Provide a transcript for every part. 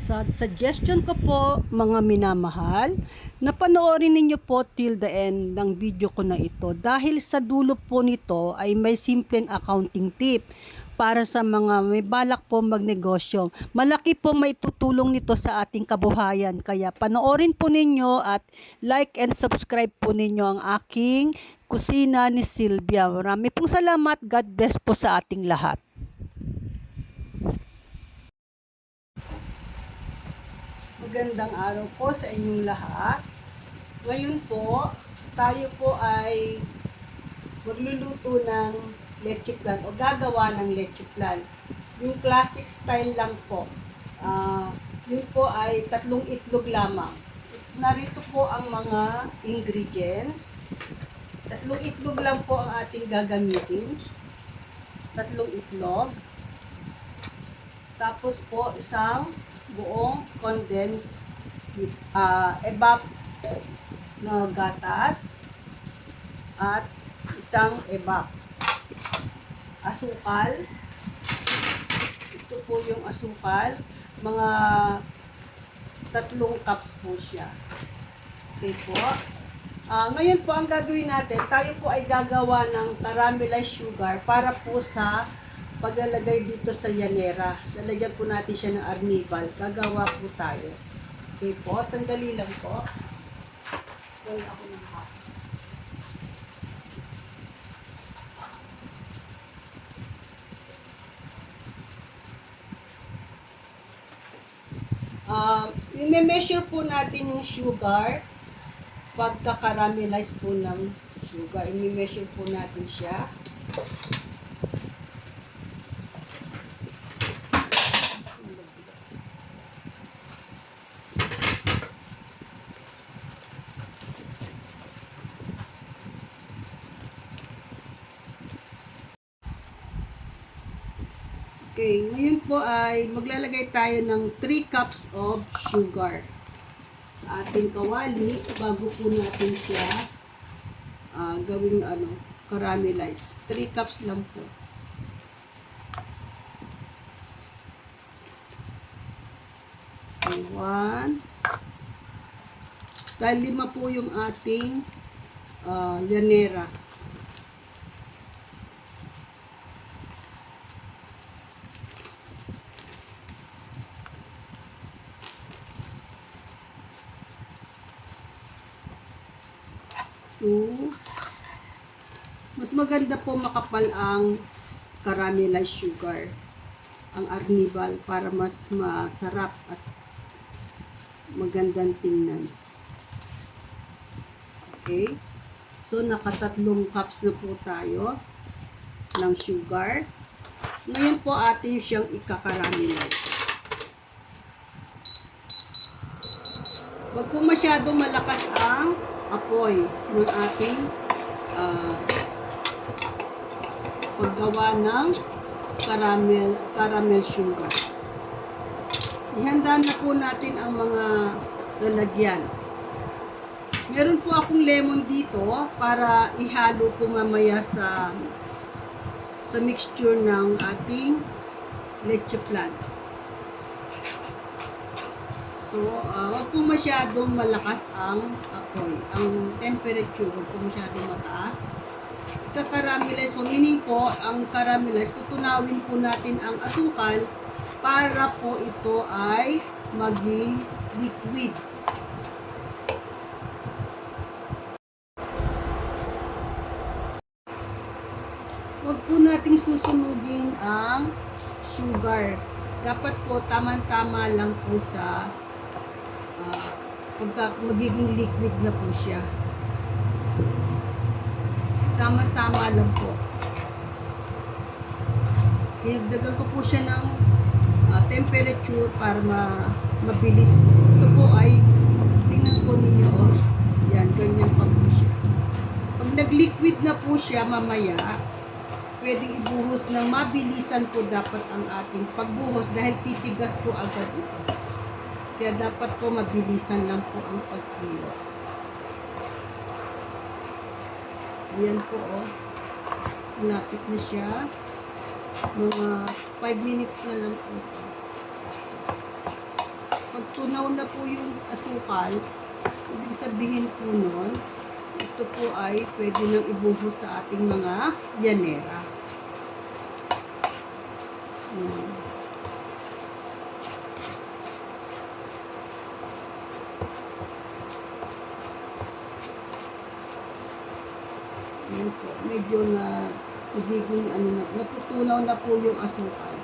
Sa suggestion ko po, mga minamahal, na panoorin ninyo po till the end ng video ko na ito dahil sa dulo po nito ay may simpleng accounting tip para sa mga may balak po magnegosyo. Malaki po may tutulong nito sa ating kabuhayan. Kaya panoorin po ninyo at like and subscribe po ninyo ang aking kusina ni Sylvia. Marami pong salamat. God bless po sa ating lahat. Magandang araw po sa inyong lahat. Ngayon po, tayo po ay magluluto ng leche plan o gagawa ng leche plan. Yung classic style lang po. Ah, yun po ay tatlong itlog lamang. Narito po ang mga ingredients. Tatlong itlog lang po ang ating gagamitin. Tatlong itlog. Tapos po isang buong condensed uh, evap na gatas at isang evap asukal. Ito po yung asukal. Mga tatlong cups po siya. Okay po. Ah, ngayon po ang gagawin natin tayo po ay gagawa ng caramelized sugar para po sa paglalagay dito sa llanera. Lalagyan po natin siya ng arnibal. Gagawa po tayo. Okay po, sandali lang po. Gawin ako ng hot. Uh, i-measure po natin yung sugar pagka-caramelize po ng sugar. I-measure po natin siya. Okay, ngayon po ay tayo ng 3 cups of sugar sa ating kawali bago po natin siya ah, gawing ano, caramelize. 3 cups lang po. Okay, one. Dahil lima po yung ating ah, llanera. two. Mas maganda po makapal ang caramelized sugar, ang arnibal, para mas masarap at magandang tingnan. Okay? So, nakatatlong cups na po tayo ng sugar. Ngayon po atin siyang ika-caramelize. Huwag po masyado malakas ang apoy ng ating ah, paggawa ng caramel, caramel sugar. Ihanda na po natin ang mga lalagyan. Meron po akong lemon dito para ihalo po mamaya sa sa mixture ng ating leche plan. So, uh, wag po masyadong malakas ang apoy. Ang temperature, wag po masyadong mataas. Ika-caramelize po, meaning po, ang caramelize, tutunawin po natin ang asukal para po ito ay maging liquid. Huwag po nating susunugin ang sugar. Dapat po tamang-tama lang po sa pagka magiging liquid na po siya. Tama-tama lang po. Dinagdagan ko po siya ng ah, temperature para ma mabilis po. Ito po ay, tingnan po ninyo, oh. Yan, ganyan pa po siya. Pag nag-liquid na po siya mamaya, pwedeng ibuhos ng mabilisan po dapat ang ating pagbuhos dahil titigas po agad ito. Kaya dapat po mabilisan lang po ang pagkilos. Ayan po oh. Lapit na siya. Mga 5 minutes na lang po ito. natutunaw na po yung asukal, ibig sabihin po nun, ito po ay pwede nang ibuhos sa ating mga yanera. Ayan. Ayan po, medyo na nagiging ano na, natutunaw na po yung asukal.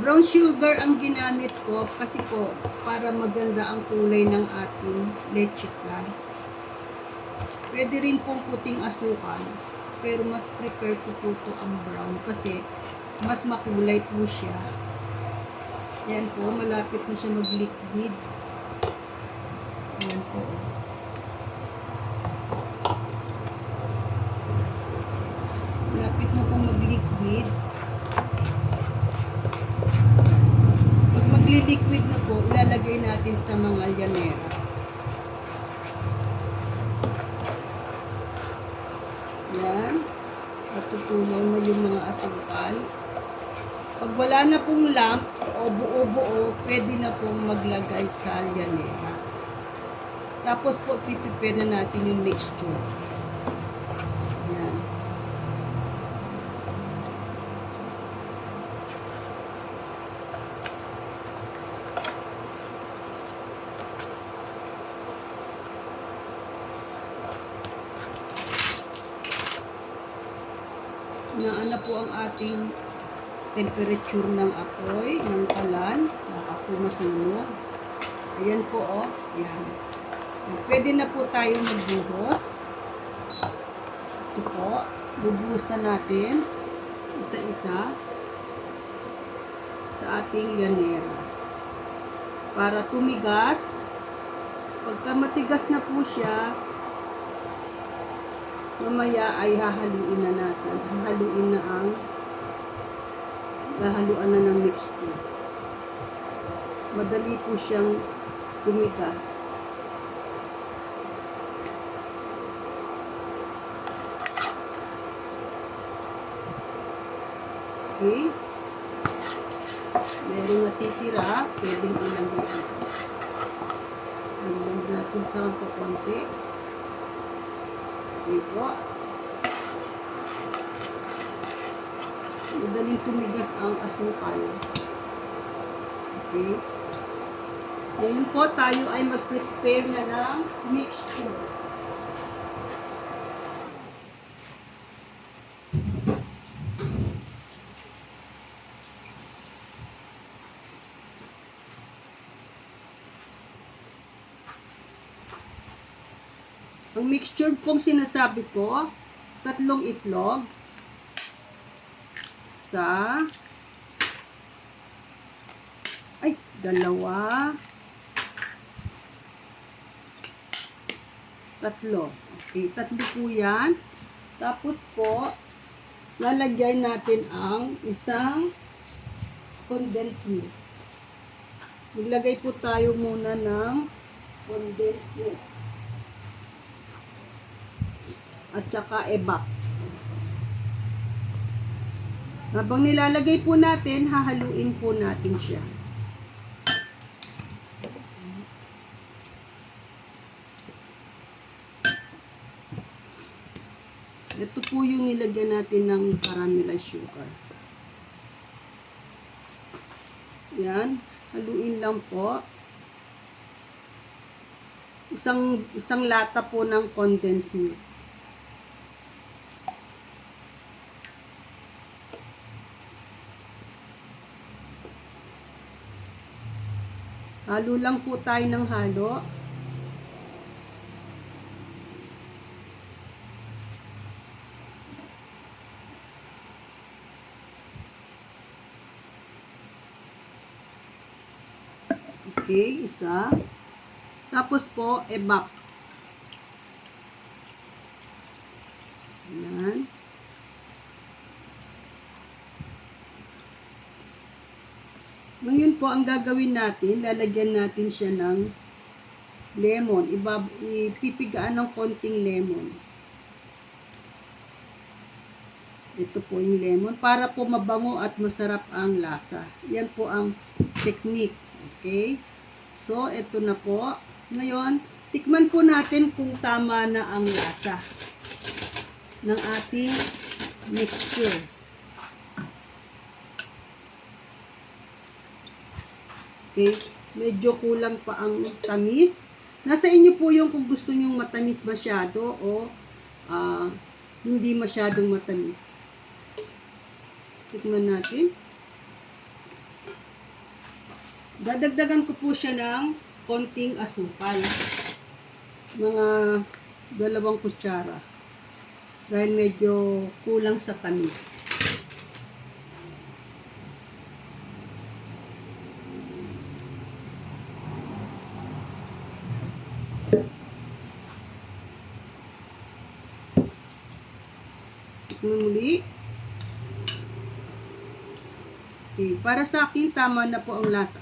Brown sugar ang ginamit ko kasi po para maganda ang kulay ng ating leche plan. Pwede rin pong puting asukal pero mas prefer ko po to ang brown kasi mas makulay po siya. Yan po, malapit na siya mag-liquid. Yan po. Malapit na pong mag-liquid. Pag magli-liquid na po, ilalagay natin sa mga llanera. Yan. Natutunaw na yung mga asukal. Pag wala na pong lamps o buo-buo, pwede na pong maglagay sa llanera. Tapos po, pipipin na natin yung mixture. Yan. Naan na po ang ating temperature ng apoy, ng kalan. Naka po masunog. Ayan po, oh. Yan. Pwede na po tayo magbuhos. Ito po. Bubuhos na natin. Isa-isa. Sa ating yanera. Para tumigas. Pagka matigas na po siya, mamaya ay hahaluin na natin. Hahaluin na ang hahaluan na ng mixture. Madali po siyang tumigas. Okay. Meron natitira, pwedeng ilagay ito. Dagdag natin sa konti. Okay po. Madaling tumigas ang asukal. Okay. Ngayon po tayo ay mag-prepare na ng mixture. Ang mixture pong sinasabi ko, tatlong itlog sa ay, dalawa tatlo. Okay, tatlo po yan. Tapos po, lalagyan natin ang isang condensed milk. Maglagay po tayo muna ng condensed milk. At saka ebak. Habang nilalagay po natin, hahaluin po natin siya. Ito po yung nilagyan natin ng caramelized sugar. Yan. Haluin lang po. Isang, isang lata po ng condensed milk. Halo lang po tayo ng halo. Okay, isa. Tapos po, ebak. Ayan. Ngayon po, ang gagawin natin, lalagyan natin siya ng lemon. Ibab ipipigaan ng konting lemon. Ito po yung lemon. Para po mabango at masarap ang lasa. Yan po ang technique. Okay? So, ito na po. Ngayon, tikman po natin kung tama na ang lasa ng ating mixture. Okay? Medyo kulang pa ang tamis. Nasa inyo po yung kung gusto nyong matamis masyado o ah, hindi masyadong matamis. Tikman natin. Dadagdagan ko po siya ng konting asukal. Mga dalawang kutsara. Dahil medyo kulang sa tamis. Tikman muli. Okay, para sa akin, tama na po ang lasa.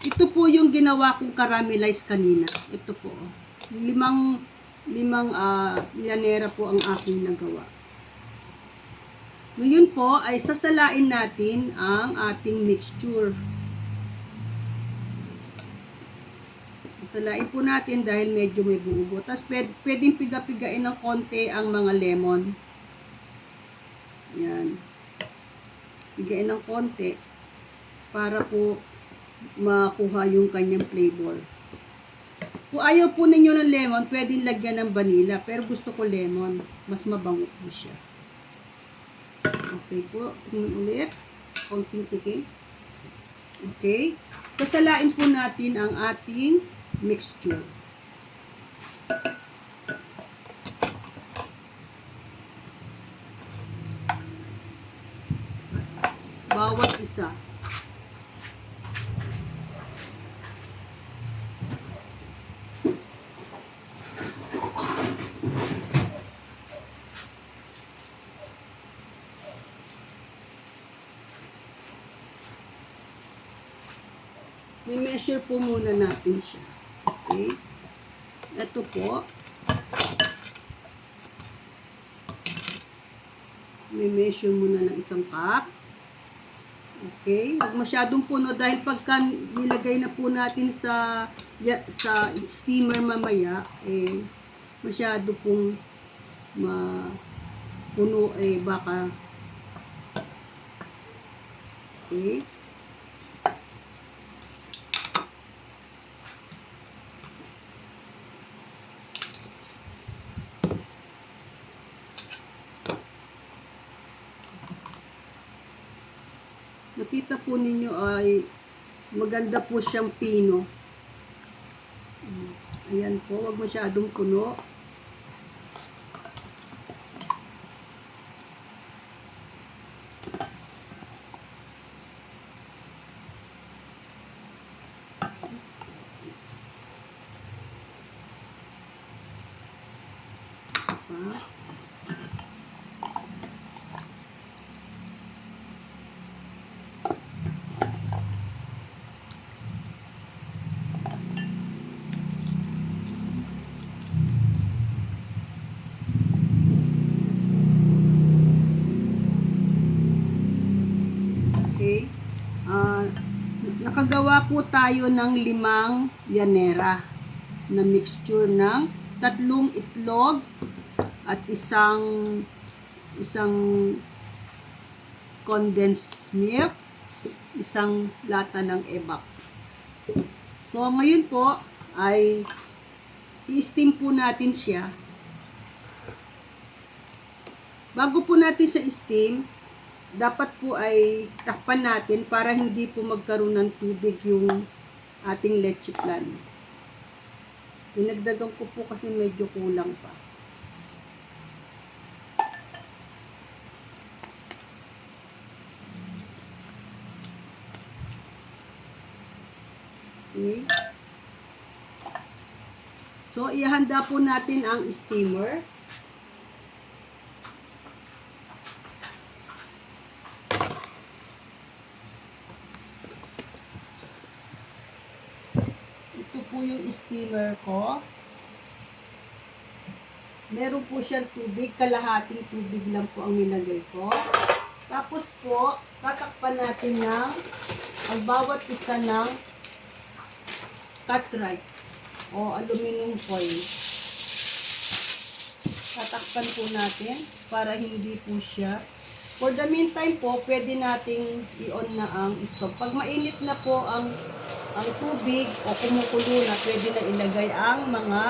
Ito po yung ginawa kong caramelize kanina. Ito po. oh. Limang, limang ah, llanera po ang aking nagawa. Ngayon po ay sasalain natin ang ating mixture. Sasalain po natin dahil medyo may buubo. Tapos pwed, pwedeng piga-pigain ng konti ang mga lemon. Yan. Pigain ng konti para po makuha yung kanyang flavor. Kung ayaw po ninyo ng lemon, pwedeng lagyan ng vanilla. Pero gusto ko lemon. Mas mabango po siya. Okay po. Tingnan ulit. Konting tikim. Okay. Sasalain po natin ang ating mixture. Bawat isa. May measure po muna natin siya. Okay? Ito po. May measure muna ng isang cup. Okay? Masyadong puno dahil pagka nilagay na po natin sa sa steamer mamaya, eh, masyado pong ma puno eh baka okay Nakita po ninyo ay maganda po siyang pino. Ayan po, wag masyadong puno. Pa. Okay. Ah, nakagawa po tayo ng limang yanera na mixture ng tatlong itlog at isang isang condensed milk, isang lata ng ebak. So, ngayon po ay i-steam po natin siya. Bago po natin siya i-steam, dapat po ay takpan natin para hindi po magkaroon ng tubig yung ating leche plan. Dinagdagan ko po kasi medyo kulang pa. Okay. So, ihanda po natin ang steamer. po yung steamer ko. Meron po siyang tubig, kalahating tubig lang po ang nilagay ko. Tapos po, tatakpan natin ng ang bawat isa ng cutright o aluminum foil. Tatakpan po natin para hindi po siya. For the meantime po, pwede nating i-on na ang stove. Pag mainit na po ang ang tubig o kumukulo na, pwede na ilagay ang mga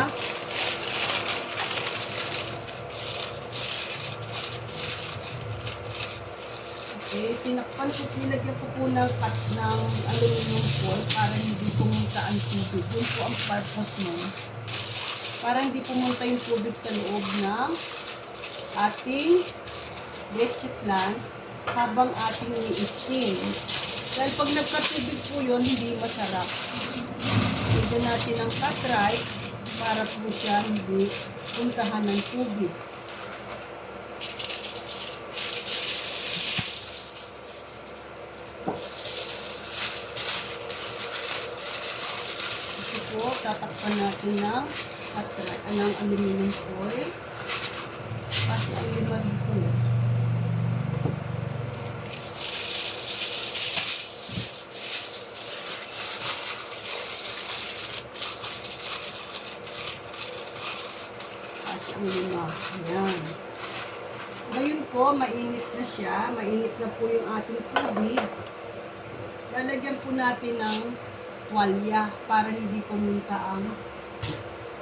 Okay, tinakpan ko, nilagyan ko po ng cut ng aluminum foil para hindi pumunta ang tubig. Yun po ang purpose nun. Para hindi pumunta yung tubig sa loob ng ating leche plan habang ating ni-steam. Dahil pag nagkatubig po yun, hindi masarap. Lagyan natin ang right para po siya hindi puntahan ng tubig. Ito po, tatakpan natin ng atra, ng aluminum foil. Kasi ang lima dito. eh. Kasi ang lima. Ayan. Ngayon po, mainit na siya. Mainit na po yung ating tubig. Lalagyan po natin ng tuwalya para hindi pumunta ang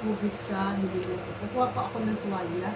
tubig sa niluluto. Kukuha pa ako ng tuwalya.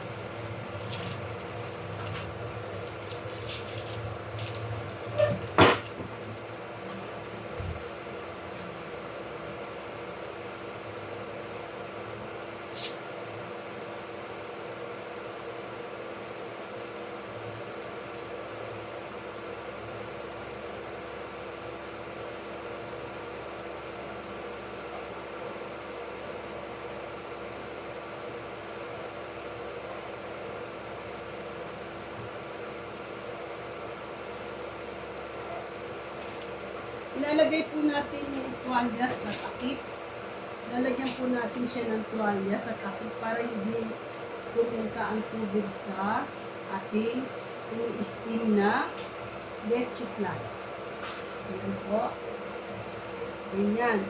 Ilalagay po natin yung tuwalya sa takip. Lalagyan po natin siya ng tuwalya sa takip para hindi pumunta ang tubig sa ating ini-steam na leche flan. Ayan po. Ganyan.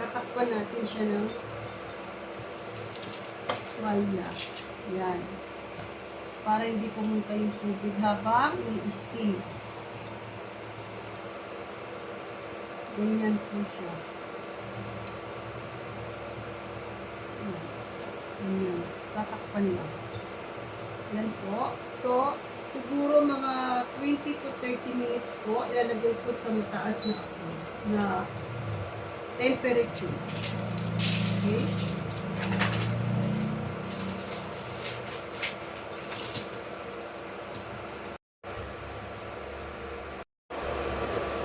Tatakpan natin siya ng tuwalya. Yan. Para hindi pumunta yung tubig habang ini-steam. Ganyan po siya. Ayan. Ganyan. Tatakpan lang. Yan po. So, siguro mga 20 to 30 minutes po, ilalagay ko sa mataas na na temperature. Okay?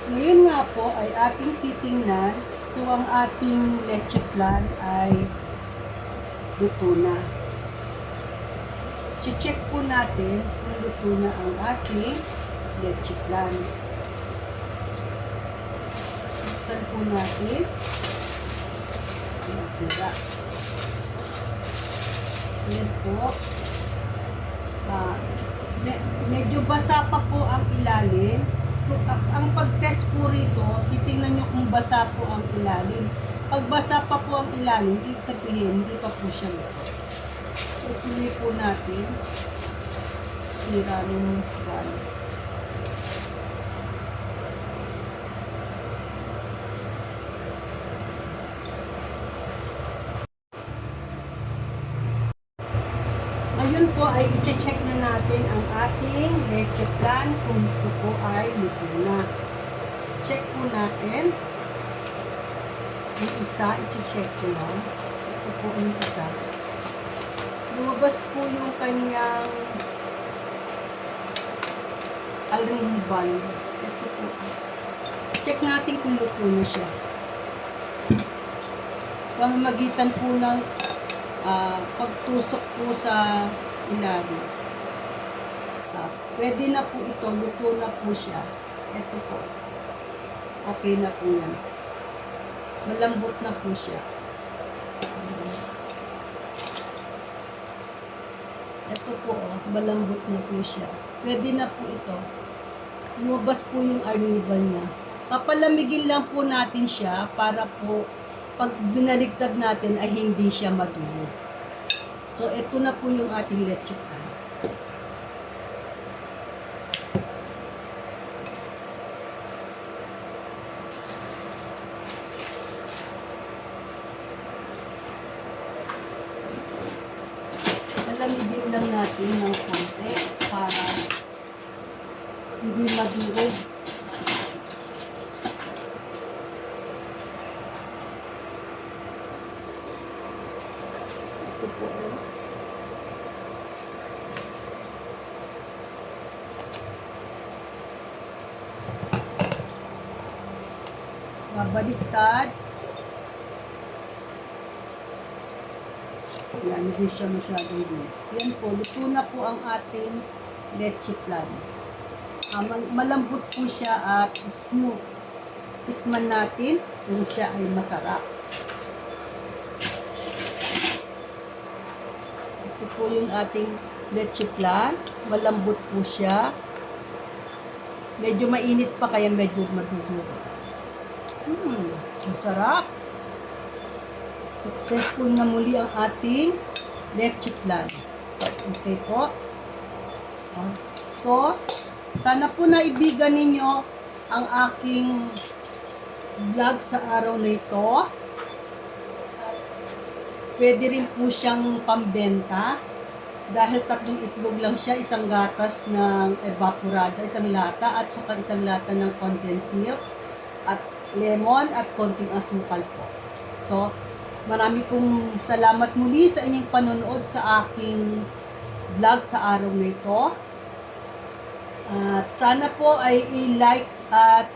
Ngayon nga ating titingnan kung ang ating leche plan ay luto na. Che-check po natin kung luto na ang ating leche plan. Buksan po natin. Ang sira. Yan po. Ah, me- medyo basa pa po ang ilalim. Ang- pag-test po rito, titingnan nyo kung basa po ang ilalim. Pag basa pa po ang ilalim, ibig sabihin, hindi pa po siya luto. So, tuloy po natin. Sira ng pan. Ngayon po ay i-check na natin ang ating leche plan kung ito po ay luto na. Check po natin. Yung isa, i-check ko lang. Ito po yung isa. Lumabas po yung kanyang alriban. Ito po. Check natin kung luto na siya. Pamamagitan po ng ah, pagtusok po sa ilalim. Ah, pwede na po ito, luto na po siya. Ito po. Okay na po yan. Malambot na po siya. Ito po, oh, malambot na po siya. Pwede na po ito. Lumabas po yung arnival niya. Papalamigin lang po natin siya para po pag binaligtad natin ay hindi siya madulo. So, ito na po yung ating leche plan. Palamigin lang natin ng konti para hindi madurog. Ito po. oh. Babaliktad. Yan, hindi siya masyadong good. Yan po, luto na po ang ating leche plan. Mal- malambot po siya at smooth. Tikman natin kung siya ay masarap. Ito po yung ating leche plan. Malambot po siya. Medyo mainit pa kaya medyo maduduro. Hmm, ang sarap. Successful na muli ang ating leche plan. Okay po. Ah, So, sana po naibigan ninyo ang aking vlog sa araw na ito. Pwede rin po siyang pambenta dahil tatlong itlog lang siya, isang gatas ng evaporada, isang lata at saka isang lata ng condensed milk at lemon at konting asukal po. So, marami pong salamat muli sa inyong panonood sa aking vlog sa araw na ito. At sana po ay i-like at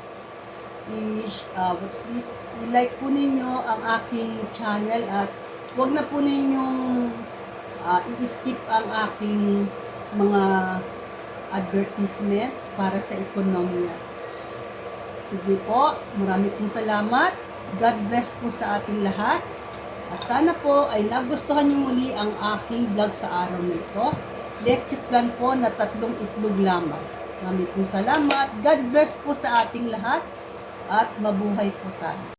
i uh, what's this? I-like po ninyo ang aking channel at wag na po ninyong uh, i-skip ang aking mga advertisements para sa ekonomiya. Sige po, marami pong salamat. God bless po sa ating lahat. At sana po ay nagustuhan niyo muli ang aking vlog sa araw na ito. Leche plan po na tatlong itlog lamang. Marami pong salamat. God bless po sa ating lahat. At mabuhay po tayo.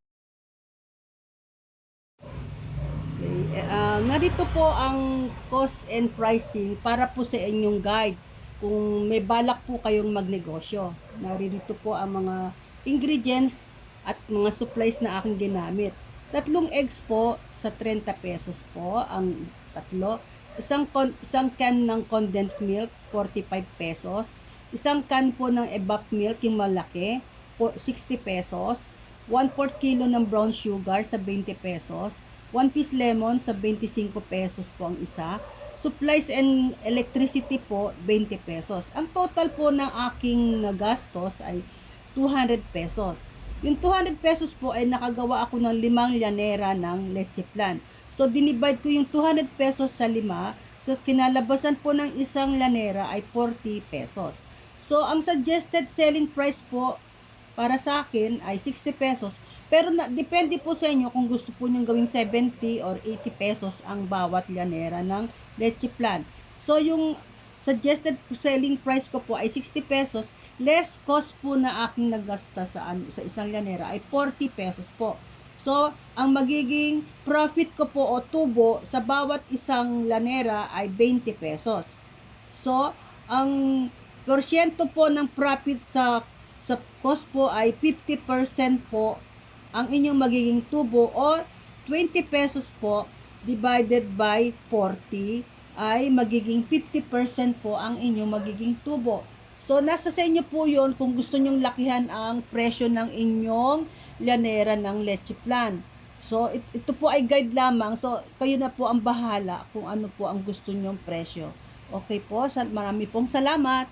Okay. Uh, narito po ang cost and pricing para po sa inyong guide kung may balak po kayong magnegosyo. Narito po ang mga ingredients at mga supplies na aking ginamit. Tatlong eggs po sa 30 pesos po ang tatlo. Isang, con- isang can ng condensed milk, 45 pesos. Isang can po ng evap milk, yung malaki, po- 60 pesos. 1 4 kilo ng brown sugar sa 20 pesos. 1 piece lemon sa 25 pesos po ang isa. Supplies and electricity po, 20 pesos. Ang total po ng aking nagastos ay 200 pesos. Yung 200 pesos po ay nakagawa ako ng limang llanera ng leche plan. So, dinivide ko yung 200 pesos sa lima. So, kinalabasan po ng isang llanera ay 40 pesos. So, ang suggested selling price po para sa akin ay 60 pesos. Pero na, depende po sa inyo kung gusto po nyo gawing 70 or 80 pesos ang bawat llanera ng leche plan. So, yung suggested selling price ko po ay 60 pesos. Less cost po na aking nagasta sa, sa isang llanera ay 40 pesos po. So, ang magiging profit ko po o tubo sa bawat isang lanera ay 20 pesos. So, ang porsyento po ng profit sa sa cost po ay 50% po ang inyong magiging tubo or 20 pesos po divided by 40 ay magiging 50% po ang inyong magiging tubo. So, nasa sa inyo po yon kung gusto nyong lakihan ang presyo ng inyong llanera ng leche plan. So, it- ito po ay guide lamang. So, kayo na po ang bahala kung ano po ang gusto nyong presyo. Okay po, sal- marami pong salamat.